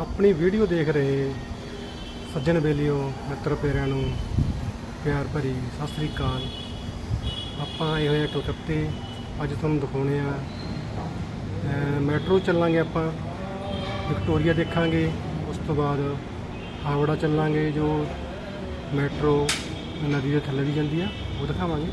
ਆਪਣੀ ਵੀਡੀਓ ਦੇਖ ਰਹੇ ਸੱਜਣ ਬੇਲੀਓ, ਮਿੱਤਰ ਪੇਰਿਆਂ ਨੂੰ, ਪਿਆਰ ਭਰੀ ਸਤਿ ਸ੍ਰੀ ਅਕਾਲ। ਆਪਾਂ ਆਏ ਹੋਏ ਹਾਂ ਕਲਕੱਤੇ। ਅੱਜ ਤੁਹਾਨੂੰ ਦਿਖਾਉਣੇ ਆ ਮੈਟਰੋ ਚੱਲਾਂਗੇ ਆਪਾਂ, ਵਿਕਟੋਰੀਆ ਦੇਖਾਂਗੇ, ਉਸ ਤੋਂ ਬਾਅਦ ਹਾਵੜਾ ਚੱਲਾਂਗੇ, ਜੋ ਮੈਟਰੋ ਨਦੀ ਦੇ ਥੱਲੇ ਵੀ ਜਾਂਦੀ ਆ, ਉਹ ਦਿਖਾਵਾਂਗੇ।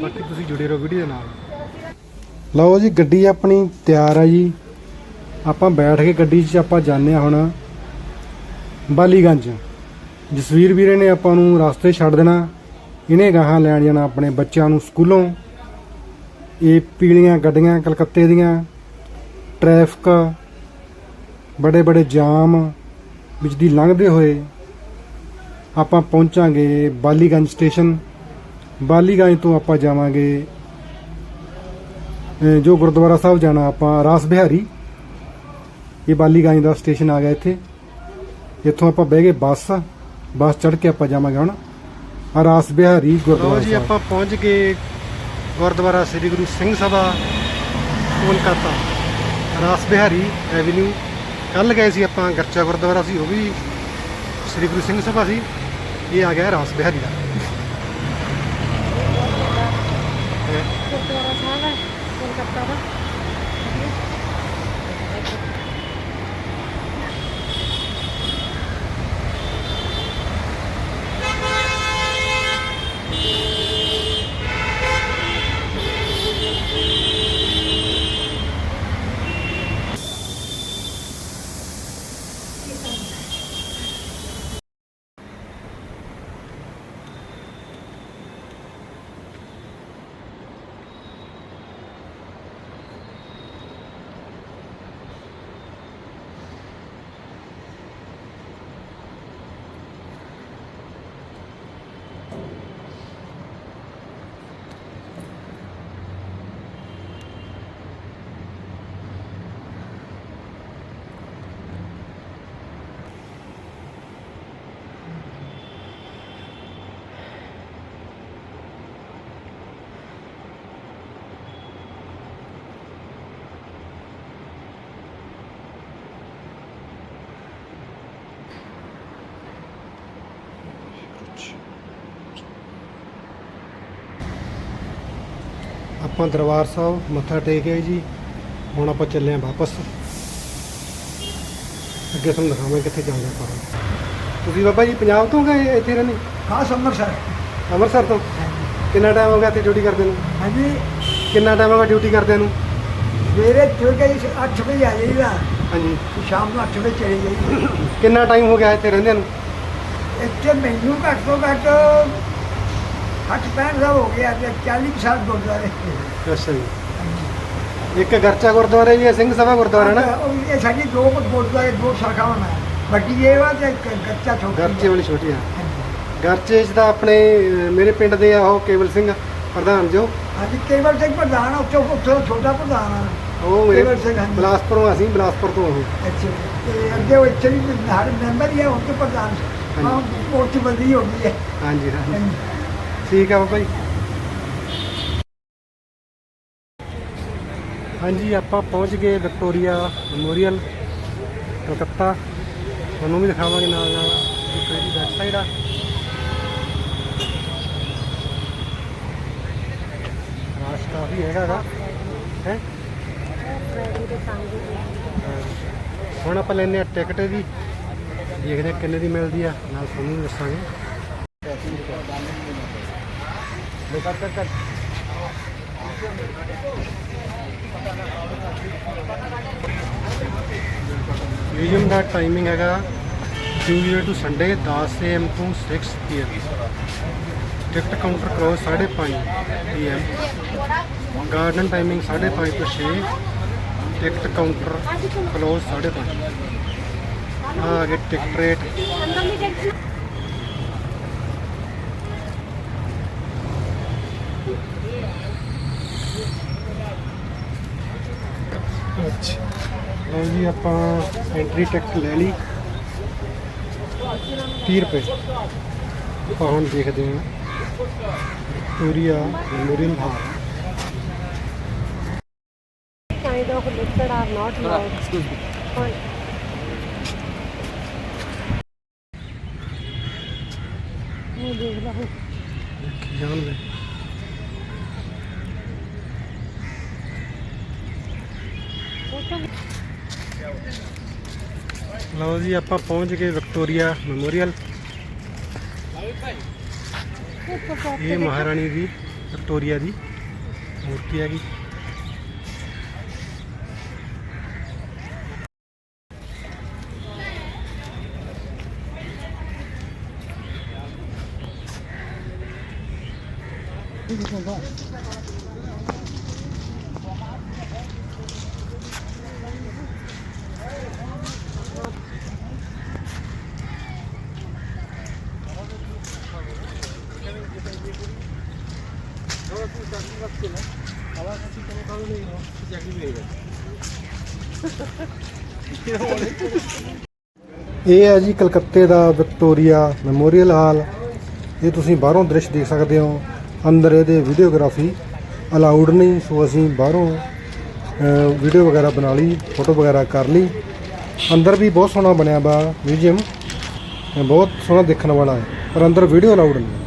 ਬਾਕੀ ਤੁਸੀਂ ਜੁੜੇ ਰਹੋ ਵੀਡੀਓ ਦੇ ਨਾਲ। ਲਓ ਜੀ, ਗੱਡੀ ਆਪਣੀ ਤਿਆਰ ਆ ਜੀ। ਆਪਾਂ ਬੈਠ ਕੇ ਗੱਡੀ 'ਚ ਆਪਾਂ ਜਾਂਦੇ ਹਾਂ ਹੁਣ ਬਾਲੀਗੰਜ। ਜਸਵੀਰ ਵੀਰੇ ਨੇ ਆਪਾਂ ਨੂੰ ਰਸਤੇ ਛੱਡ ਦੇਣਾ। ਇਹਨੇ ਗਾਹਾਂ ਲੈਣ ਜਾਣਾ ਆਪਣੇ ਬੱਚਿਆਂ ਨੂੰ ਸਕੂਲੋਂ। ਇਹ ਪੀਲੀਆਂ ਗੱਡੀਆਂ, ਕਲਕੱਤੇ ਦੀਆਂ। ਟ੍ਰੈਫਿਕ, ਬੜੇ ਬੜੇ ਜਾਮ ਵਿੱਚ ਦੀ ਲੰਘਦੇ ਹੋਏ। ਆਪਾਂ ਪਹੁੰਚਾਂਗੇ ਬਾਲੀਗੰਜ ਸਟੇਸ਼ਨ। ਬਾਲੀਗੰਜ ਤੋਂ ਆਪਾਂ ਜਾਵਾਂਗੇ ਜੋ ਗੁਰਦੁਆਰਾ ਸਾਹਿਬ ਜਾਣਾ ਆਪਾਂ ਰਾਸ ਬਿਹਾਰੀ। ਇਹ ਬਾਲੀਗੰਜ ਦਾ ਸਟੇਸ਼ਨ ਆ ਗਿਆ ਇੱਥੇ। ਇੱਥੋਂ ਆਪਾਂ ਬਹਿ ਗਏ ਬੱਸ ਬੱਸ ਚੜ੍ਹ ਕੇ ਆਪਾਂ ਜਾਵਾਂਗੇ ਹੁਣ। ਰਾਸ ਬਿਹਾਰੀ ਗੁਰਦੁਆਰਾ ਜੀ ਆਪਾਂ ਪਹੁੰਚ ਗਏ ਗੁਰਦੁਆਰਾ ਸ੍ਰੀ ਗੁਰੂ ਸਿੰਘ ਸਭਾ ਕੋਲਕਾਤਾ। ਰਾਸ ਬਿਹਾਰੀ ਐਵਨਿਊ। ਕੱਲ ਗਏ ਸੀ ਆਪਾਂ ਗਰਚਾ ਗੁਰਦੁਆਰਾ ਸੀ ਉਹ ਵੀ ਸ੍ਰੀ ਗੁਰੂ ਸਿੰਘ ਸਭਾ ਸੀ। ਇਹ ਆ ਗਿਆ ਰਾਸ ਬਿਹਾਰੀ ਦਾ। ਗੁਰਦੁਆਰਾ ਸਾਹਿਬ ਹੈ ਕੋਲਕਾਤਾ ਦਾ। ਆਪਾਂ ਦਰਬਾਰ ਸਾਹਿਬ ਮੱਥਾ ਟੇਕ ਆਏ ਜੀ। ਹੁਣ ਆਪਾਂ ਚੱਲੇ ਆਂ ਵਾਪਸ। ਅੱਗੇ ਤੁਹਾਨੂੰ ਦਿਖਾਵਾਂਗੇ ਕਿੱਥੇ ਜਾਣਾ ਆਪਾਂ ਤੁਸੀਂ ਬਾਬਾ ਜੀ ਪੰਜਾਬ ਤੋਂ ਗਏ ਇੱਥੇ ਰਹਿੰਦੇ? ਖਾਸ ਅੰਮ੍ਰਿਤਸਰ। ਅੰਮ੍ਰਿਤਸਰ ਤੋਂ? ਕਿੰਨਾ ਟਾਈਮ ਹੋ ਗਿਆ ਇੱਥੇ ਡਿਊਟੀ ਕਰਦੇ ਨੂੰ? ਹਾਂਜੀ। ਕਿੰਨਾ ਟਾਈਮ ਹੋ ਗਿਆ ਡਿਊਟੀ ਕਰਦੇ ਨੂੰ? ਸਵੇਰੇ ਚਲ ਗਈ 8 ਵਜੇ ਆ ਜਾਈਦਾ। ਹਾਂਜੀ। ਤੇ ਸ਼ਾਮ ਨੂੰ 8 ਵਜੇ ਚਲੇ ਜਾਈਦਾ। ਕਿੰਨਾ ਟਾਈਮ ਹੋ ਗਿਆ ਇੱਥੇ ਰਹਿੰਦੇ ਨੂੰ? ਇੱਥੇ ਮੈਨੂੰ ਘੱਟ ਤੋਂ ਘੱਟ 60 65 ਸਾਲ ਹੋ ਗਿਆ ਤੇ 40 ਕੁ ਸਾਲ ਗੁਰਦੁਆਰੇ। ਅੱਛਾ ਜੀ। ਇੱਕ ਗਰਚਾ ਗੁਰਦੁਆਰਾ ਜੀ ਸਿੰਘ ਸਭਾ ਗੁਰਦੁਆਰਾ ਨਾ? ਉਹ ਇਹ ਸਾਡੀ ਦੋ ਗੁਰਦੁਆਰੇ ਦੋ ਸ਼ਾਖਾਵਾਂ ਨੇ ਵੱਡੀ ਇਹ ਵਾ ਤੇ ਗੱਚਾ ਛੋਟੀ ਗਰਚੇ ਵਾਲੀ ਛੋਟੀ ਆ। ਗਰਚੇ 'ਚ ਤਾਂ ਆਪਣੇ ਮੇਰੇ ਪਿੰਡ ਦੇ ਆ ਉਹ ਕੇਵਲ ਸਿੰਘ ਪ੍ਰਧਾਨ ਜੋ। ਹਾਂਜੀ ਕੇਵਲ ਸਿੰਘ ਪ੍ਰਧਾਨ ਆ, ਉੱਥੋਂ ਉੱਥੋਂ ਛੋਟਾ ਪ੍ਰਧਾਨ ਆ। ਉਹ ਮੇਰੇ ਕੇਵਲ ਸਿੰਘ, ਹਾਂਜੀ। ਬਲਾਸਪੁਰੋਂ ਅਸੀਂ ਬਲਾਸਪੁਰ ਤੋਂ ਉਹ। ਅੱਛਾ ਤੇ ਅੱਗੇ ਉਹ ਇੱਥੇ ਵੀ ਹਰ ਮੈਂਬਰ ਹੀ ਹੈ ਉੱਥੇ ਪ੍ਰਧਾਨ। ਹਾਂ ਉੱਥੇ ਬਦਲੀ ਹੋ ਗਈ ਹੈ। ਹਾਂਜੀ। ਹਾਂਜੀ। ਠੀਕ ਆ ਬਾਬਾ ਜੀ। ਹਾਂਜੀ, ਆਪਾਂ ਪਹੁੰਚ ਗਏ ਵਿਕਟੋਰੀਆ ਮੈਮੋਰੀਅਲ, ਕਲਕੱਤਾ। ਤੁਹਾਨੂੰ ਵੀ ਦਿਖਾਵਾਂਗੇ ਨਾਲ ਨਾਲ ਇਹਦੀ ਬੈਕ ਆ। ਰਾਸ਼ ਕਾਫੀ ਹੈਗਾ ਗਾ। ਹੈ? ਹੁਣ ਆਪਾਂ ਲੈਨੇ ਆ ਟਿਕਟ ਦੀ ਦੇਖਦੇ ਆ ਕਿੰਨੇ ਦੀ ਮਿਲਦੀ ਆ, ਨਾਲ ਤੁਹਾਨੂੰ ਵੀ ਦੱਸਾਂਗੇ। ਮਿਊਜ਼ੀਅਮ ਦਾ ਟਾਈਮਿੰਗ ਹੈਗਾ ਟਿਊਜ਼ਡੇ ਟੂ ਸੰਡੇ 10 am ਤੋਂ 6 pm ticket counter close 5:30 pm garden timing 5:30 ਤੋਂ 6 ਟਿਕਟ ਕਾਊਂਟਰ ਕਲੋਜ਼ 5:30 ਆ ਆ ਗਏ ਟਿਕਟ ਰੇਟ ਲਓ ਜੀ ਆਪਾਂ ਐਂਟਰੀ ਟਿਕਟ ਲੈ ਲਈ 30 ਰੁਪਏ ਆਪਾਂ ਹੁਣ ਦੇਖਦੇ ਹਾਂ Victoria Memorial Hall kind of lifted are not allowed. Excuse me. Fine. ਦੇਖ ਲਾ ਹੋ ਕੀ ਜਾਣਦੇ ਲਓ ਜੀ, ਆਪਾਂ ਪਹੁੰਚ ਗਏ ਵਿਕਟੋਰੀਆ ਮੈਮੋਰੀਅਲ। ਇਹ ਮਹਾਰਾਣੀ ਦੀ, ਵਿਕਟੋਰੀਆ ਦੀ ਮੂਰਤੀ ਹੈਗੀ। ਇਹ ਇਹ ਹੈ ਜੀ ਕਲਕੱਤੇ ਦਾ ਵਿਕਟੋਰੀਆ ਮੈਮੋਰੀਅਲ ਹਾਲ। ਇਹ ਤੁਸੀਂ ਬਾਹਰੋਂ ਦ੍ਰਿਸ਼ ਦੇਖ ਸਕਦੇ ਹੋ। ਅੰਦਰ ਇਹਦੇ ਵੀਡੀਓਗ੍ਰਾਫੀ ਅਲਾਉਡ ਨਹੀਂ, ਸੋ ਅਸੀਂ ਬਾਹਰੋਂ ਵੀਡੀਓ ਵਗੈਰਾ ਬਣਾ ਲਈ, ਫੋਟੋ ਵਗੈਰਾ ਕਰ ਲਈ। ਅੰਦਰ ਵੀ ਬਹੁਤ ਸੋਹਣਾ ਬਣਿਆ ਵਾ ਮਿਊਜ਼ੀਅਮ। ਬਹੁਤ ਸੋਹਣਾ ਦੇਖਣ ਵਾਲਾ ਹੈ, ਪਰ ਅੰਦਰ ਵੀਡੀਓ ਅਲਾਉਡ ਨਹੀਂ।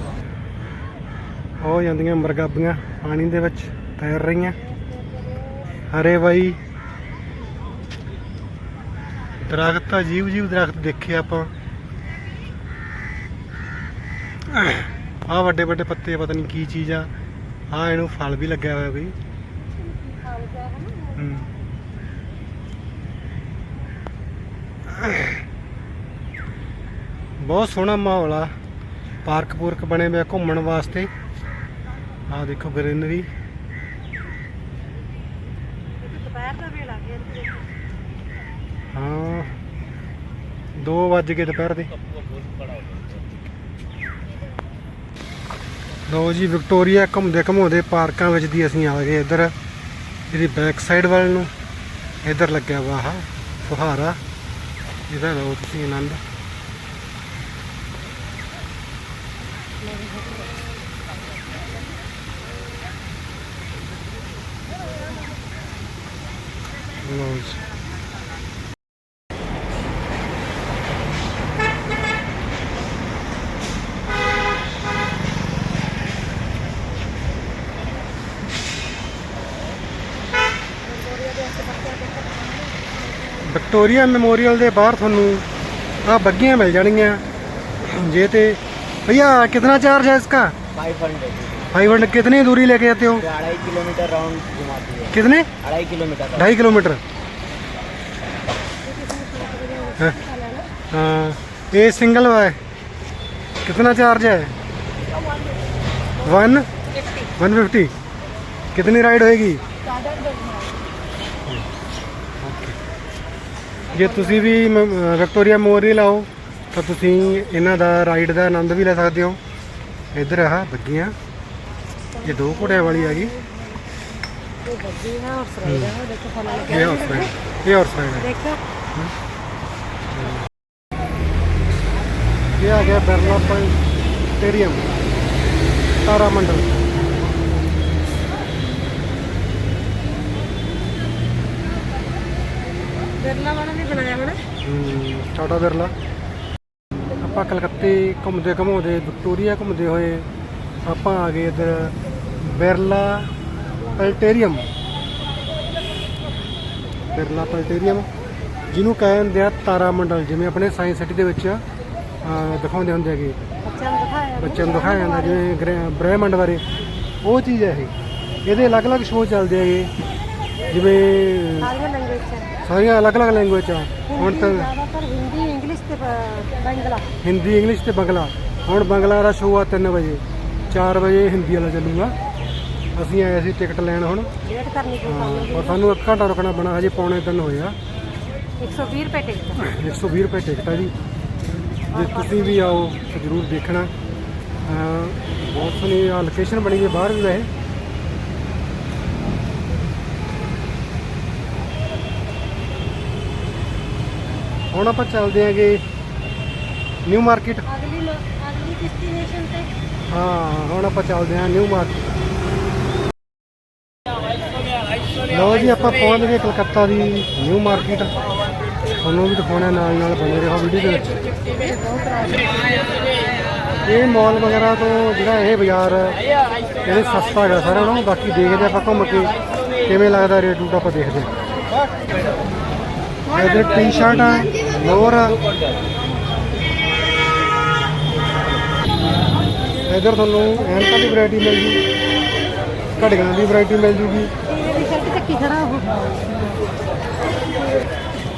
ਹੋ ਜਾਂਦੀਆਂ ਮਰਗਾਬੀਆਂ, ਪਾਣੀ ਦੇ ਵਿੱਚ ਤੈਰ ਰਹੀਆਂ। ਹਰੇ ਬਾਈ, ਦਰਖਤ ਅਜੀਬ ਅਜੀਬ ਦਰਖਤ ਦੇਖੇ ਆਪਾਂ। ਆ ਵੱਡੇ ਵੱਡੇ ਪੱਤੇ, ਪਤਾ ਨਹੀਂ ਕੀ ਚੀਜ਼ ਆ। ਆ ਇਹਨੂੰ ਫਲ ਵੀ ਲੱਗਿਆ ਹੋਇਆ ਬਈ। ਬਹੁਤ ਸੋਹਣਾ ਮਾਹੌਲ ਆ। ਪਾਰਕ ਪੂਰਕ ਬਣੇ ਹੋਏ ਘੁੰਮਣ ਵਾਸਤੇ। ਆ ਦੇਖੋ ਗ੍ਰੀਨਰੀ। ਦੁਪਹਿਰ ਦਾ ਵੇਲਾ ਫਿਰ ਵੀ ਹਾਂ 2 ਵੱਜ ਗਏ ਦੁਪਹਿਰ ਦੇ। ਲੋ ਜੀ ਵਿਕਟੋਰੀਆ ਘੁੰਮਦੇ ਘੁੰਮਾਉਂਦੇ ਪਾਰਕਾਂ ਵਿੱਚ ਦੀ ਅਸੀਂ ਆ ਗਏ ਇੱਧਰ। ਇਹਦੀ ਬੈਕ ਸਾਈਡ ਵੱਲ ਨੂੰ। ਇੱਧਰ ਲੱਗਿਆ ਵਾ ਆਹ ਫੁਹਾਰਾ। ਇਹਦਾ ਲਓ ਤੁਸੀਂ ਆਨੰਦ। ਲੋ ਵਿਕਟੋਰੀਆ ਮੈਮੋਰੀਅਲ ਦੇ ਬਾਹਰ ਤੁਹਾਨੂੰ ਆ ਬੱਗੀਆਂ ਮਿਲ ਜਾਣਗੀਆਂ। ਜੇ ਤੇ ਭਈਆ, ਕਿਤਨਾ ਚਾਰਜ ਹੈ ਇਸਕਾ? 500 भाई वर्ड कितनी दूरी लेके जाते हो अढ़ाई किलोमीटर राउंड घुमाती है कितने अढ़ाई किलोमीटर ढाई किलोमीटर हाँ ये सिंगल है कितना चार्ज है वन वन फिफ्टी कितनी राइड होएगी ਜੇ ਤੁਸੀਂ ਵੀ ਵਿਕਟੋਰੀਆ ਮੈਮੋਰੀਅਲ ਆਓ ਤਾਂ ਤੁਸੀਂ ਇਹਨਾਂ ਦਾ ਰਾਈਡ ਦਾ ਆਨੰਦ ਵੀ ਲੈ ਸਕਦੇ ਹੋ ਇੱਧਰ ਆਹ ਬੱਗੀਆਂ ਇਹ ਦੋ ਘੋੜਿਆਂ ਵਾਲੀ ਹੈਗੀ ਇਹ ਗੱਡੀ ਹੈ। ਔਰ ਸਰਾਇਦਾ ਹੈ ਦੇਖੋ ਫਲ ਲੱਗੇ ਇਹ ਹਾਰਸ ਰਾਈਡ ਇਹ ਹਾਰਸ ਰਾਈਡ ਹੈ ਦੇਖੋ। ਇਹ ਆ ਗਿਆ ਬਿਰਲਾ ਪਲੇਟੇਰੀਅਮ ਤਾਰਾ ਮੰਡਲ। ਬਿਰਲਾ ਵਾਲਾ ਵੀ ਬਣਾਇਆ ਹੋਣਾ? ਟਾਟਾ ਬਿਰਲਾ। ਆਪਾਂ ਕਲਕੱਤੇ ਘੁੰਮਦੇ ਘੁੰਮਾਉਂਦੇ ਵਿਕਟੋਰੀਆ ਘੁੰਮਦੇ ਹੋਏ ਆਪਾਂ ਆ ਗਏ ਇੱਧਰ ਬਿਰਲਾ ਪਲੇਟੇਰੀਅਮ। ਬਿਰਲਾ ਪਲੇਟੇਰੀਅਮ ਜਿਹਨੂੰ ਕਹਿੰਦੇ ਆ ਤਾਰਾ ਮੰਡਲ ਜਿਵੇਂ ਆਪਣੇ ਸਾਇੰਸ ਸਿਟੀ ਦੇ ਵਿੱਚ ਦਿਖਾਉਂਦੇ ਹੁੰਦੇ ਹੈਗੇ। ਬੱਚਿਆਂ ਨੂੰ ਦਿਖਾਇਆ ਜਾਂਦਾ। ਜਿਵੇਂ ਬ੍ਰਹਿਮੰਡ ਬਾਰੇ। ਉਹ ਚੀਜ਼ ਹੈ ਇਹ। ਇਹਦੇ ਅਲੱਗ-ਅਲੱਗ ਸ਼ੋਅ ਚੱਲਦੇ ਹੈਗੇ। ਜਿਵੇਂ ਸਾਰੀਆਂ ਅਲੱਗ-ਅਲੱਗ ਲੈਂਗੁਏਜ ਆ। ਹੁਣ ਤਾਂ ਹਿੰਦੀ ਇੰਗਲਿਸ਼ ਤੇ ਬੰਗਲਾ। ਹਿੰਦੀ ਇੰਗਲਿਸ਼ ਤੇ ਬੰਗਲਾ। ਹੁਣ ਬੰਗਲਾ ਦਾ ਸ਼ੋਅ ਆ 3 ਵਜੇ। 4 ਵਜੇ ਹਿੰਦੀ ਵਾਲਾ ਚੱਲੂਗਾ। ਅਸੀਂ ਆਏ ਸੀ ਟਿਕਟ ਲੈਣ ਹੁਣ। ਵੇਟ ਕਰਨੀ ਪਊ ਸਾਨੂੰ। ਪਰ ਸਾਨੂੰ ਇੱਕ ਘੰਟਾ ਰੁਕਣਾ ਪੈਣਾ ਹਜੇ ਪੌਣੇ 3 ਹੋਏ ਆ। 120 ਰੁਪਏ ਟਿਕਟ। 120 ਰੁਪਏ ਟਿਕਟ ਆ ਜੀ। ਜੇ ਤੁਸੀਂ ਵੀ ਆਓ ਤਾਂ ਜ਼ਰੂਰ ਦੇਖਣਾ। ਬਹੁਤ ਸੋਹਣੀ ਆ ਲੋਕੇਸ਼ਨ ਬਣੀ ਹੈ ਬਾਹਰ ਵੀ ਵੈਸੇ। ਹੁਣ ਆਪਾਂ ਚੱਲਦੇ ਆਂਗੇ ਨਿਊ ਮਾਰਕੀਟ। ਅਗਲੀ ਅਗਲੀ ਡੈਸਟੀਨੇਸ਼ਨ ਤੇ। ਹਾਂ ਹੁਣ ਆਪਾਂ ਚੱਲਦੇ ਆਂ ਨਿਊ ਮਾਰਕੀਟ। ਲਓ ਜੀ ਆਪਾਂ ਪਹੁੰਚ ਗਏ ਕਲਕੱਤਾ ਦੀ ਨਿਊ ਮਾਰਕੀਟ। ਤੁਹਾਨੂੰ ਵੀ ਦਿਖਾਉਣਾ ਨਾਲ ਨਾਲ ਬਣੇ ਰਹੋ ਵੀਡੀਓ ਦੇ ਵਿੱਚ। ਇਹ ਮਾਲ ਵਗੈਰਾ ਤੋਂ ਜਿਹੜਾ ਇਹ ਬਾਜ਼ਾਰ ਹੈ, ਇਹ ਸਸਤਾ ਹੈਗਾ ਸਾਰਿਆਂ ਨਾਲੋਂ ਬਾਕੀ ਦੇਖਦੇ ਆਪਾਂ ਘੁੰਮ ਕੇ ਕਿਵੇਂ ਲੱਗਦਾ ਰੇਟ ਰੂਟ ਆਪਾਂ ਦੇਖਦੇ ਹਾਂ। ਇਧਰ ਟੀ-ਸ਼ਰਟਾਂ ਲੋਅਰ ਇਧਰ ਤੁਹਾਨੂੰ ਐਨਕਾਂ ਦੀ ਵੈਰਾਈਟੀ ਮਿਲ ਜੂਗੀ ਘੜੀਆਂ ਦੀ ਵੈਰਾਈਟੀ ਮਿਲ ਜੂਗੀ। शर्ट खड़ा हो।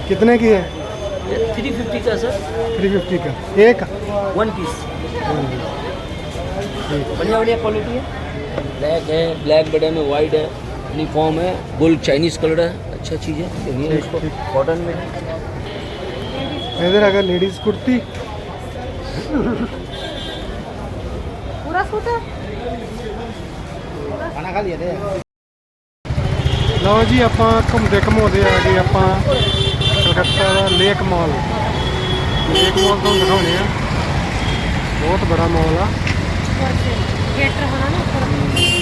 कितने की है? थ्री फिफ्टी का सर 350 का। एक? वन पीस बढ़िया बढ़िया क्वालिटी है। ब्लैक है ब्लैक बटन है वाइट है यूनिफॉर्म है गोल्ड चाइनीज़ कलर है। अच्छा चीज़ है। कॉटन में। है इधर अगर लेडीज़ कुर्ती। पूरा सूट है? खाना खा लिया थे। ਲਓ ਜੀ ਆਪਾਂ ਘੁੰਮਦੇ ਘਮਾਉਂਦੇ ਆ ਗਏ ਆਪਾਂ ਕਲਕੱਤਾ ਦਾ ਲੇਕ ਮਾਲ। ਲੇਕ ਮਾਲ ਤੋਂ ਦਿਖਾਉਣੇ ਆ। ਬਹੁਤ ਬੜਾ ਮਾਲ ਆ। ਥੀਏਟਰ ਹੋਣਾ ਨਾ ਉੱਪਰ।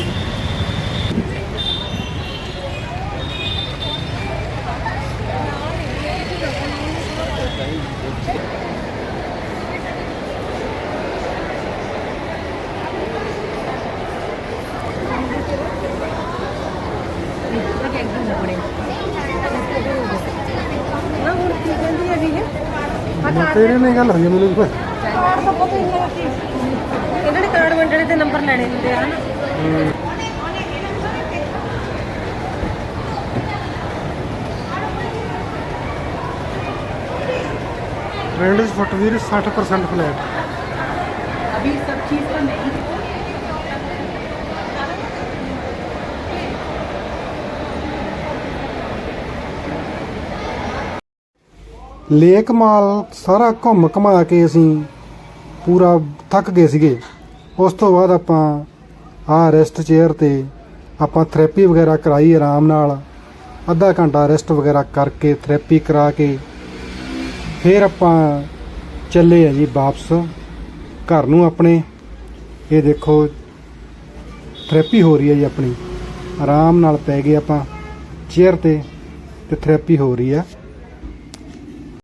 ਤੇਰੇ ਨਾਲ ਗੱਲ ਹੋਈ ਆ ਮੈਨੂੰ ਕੋਈ ਕਾਰਡ ਤਾਂ ਪਤਾ ਹੀ ਨਹੀਂ ਕਿ ਇਹਨਾਂ ਨੇ ਕਾਰਡ ਵੰਡਣੇ ਤੇ ਨੰਬਰ ਲੈਣੇ ਹੁੰਦੇ ਆ ਹਨਾ ਟ੍ਰੈਂਡਸ ਫੁੱਟਵੀਰ 60% ਫਲੈਟ अभी सब चीज़ का नहीं ਲੇਕ ਮਾਲ ਸਾਰਾ ਘੁੰਮ ਘਮਾ ਕੇ ਅਸੀਂ ਪੂਰਾ ਥੱਕ ਗਏ ਸੀਗੇ। ਉਸ ਤੋਂ ਬਾਅਦ ਆਪਾਂ ਆਹ ਰੈਸਟ ਚੇਅਰ ਤੇ ਆਪਾਂ ਥੈਰੇਪੀ ਵਗੈਰਾ ਕਰਾਈ ਆਰਾਮ ਨਾਲ। ਅੱਧਾ ਘੰਟਾ ਰੈਸਟ ਵਗੈਰਾ ਕਰਕੇ ਥੈਰੇਪੀ ਕਰਾ ਕੇ ਫਿਰ ਆਪਾਂ ਚੱਲੇ ਆ ਜੀ ਵਾਪਸ ਘਰ ਨੂੰ ਆਪਣੇ। ਇਹ ਦੇਖੋ ਥੈਰੇਪੀ ਹੋ ਰਹੀ ਹੈ ਜੀ ਆਪਣੀ। ਆਰਾਮ ਨਾਲ ਪੈ ਗਏ ਆਪਾਂ ਚੇਅਰ ਤੇ ਤੇ ਥੈਰੇਪੀ ਹੋ ਰਹੀ ਆ